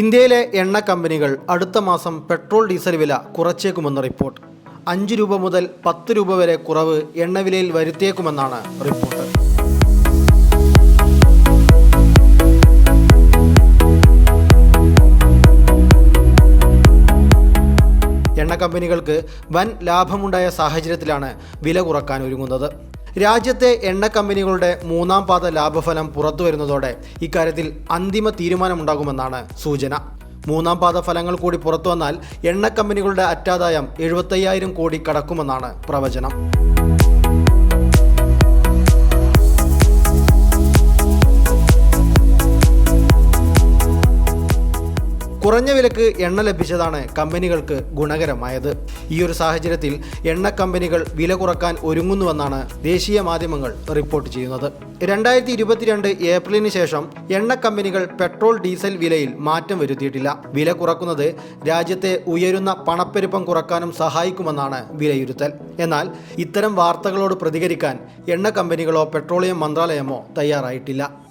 ഇന്ത്യയിലെ എണ്ണ കമ്പനികൾ അടുത്ത മാസം പെട്രോൾ ഡീസൽ വില കുറച്ചേക്കുമെന്ന് റിപ്പോർട്ട്. അഞ്ച് രൂപ മുതൽ പത്ത് രൂപ വരെ കുറവ് എണ്ണവിലയിൽ വരുത്തിയേക്കുമെന്നാണ് റിപ്പോർട്ട്. എണ്ണ കമ്പനികൾക്ക് വൻ ലാഭമുണ്ടായ സാഹചര്യത്തിലാണ് വില കുറയ്ക്കാൻ ഒരുങ്ങുന്നത്. രാജ്യത്തെ എണ്ണ കമ്പനികളുടെ മൂന്നാം പാദ ലാഭഫലം പുറത്തു വരുന്നതോടെ ഇക്കാര്യത്തിൽ അന്തിമ തീരുമാനമുണ്ടാകുമെന്നാണ് സൂചന. മൂന്നാം പാദ ഫലങ്ങൾ കൂടി പുറത്തു വന്നാൽ എണ്ണ കമ്പനികളുടെ അറ്റാദായം എഴുപത്തയ്യായിരം കോടി കടക്കുമെന്നാണ് പ്രവചനം. കുറഞ്ഞ വിലക്ക് എണ്ണ ലഭിച്ചതാണ് കമ്പനികൾക്ക് ഗുണകരമായത്. ഈ ഒരു സാഹചര്യത്തിൽ എണ്ണ കമ്പനികൾ വില കുറയ്ക്കാൻ ഒരുങ്ങുന്നുവെന്നാണ് ദേശീയ മാധ്യമങ്ങൾ റിപ്പോർട്ട് ചെയ്യുന്നത്. രണ്ടായിരത്തി ഇരുപത്തിരണ്ട് ഏപ്രിലിന് ശേഷം എണ്ണ കമ്പനികൾ പെട്രോൾ ഡീസൽ വിലയിൽ മാറ്റം വരുത്തിയിട്ടില്ല. വില കുറക്കുന്നത് രാജ്യത്തെ ഉയരുന്ന പണപ്പെരുപ്പം കുറക്കാനും സഹായിക്കുമെന്നാണ് വിലയിരുത്തൽ. എന്നാൽ ഇത്തരം വാർത്തകളോട് പ്രതികരിക്കാൻ എണ്ണ കമ്പനികളോ പെട്രോളിയം മന്ത്രാലയമോ തയ്യാറായിട്ടില്ല.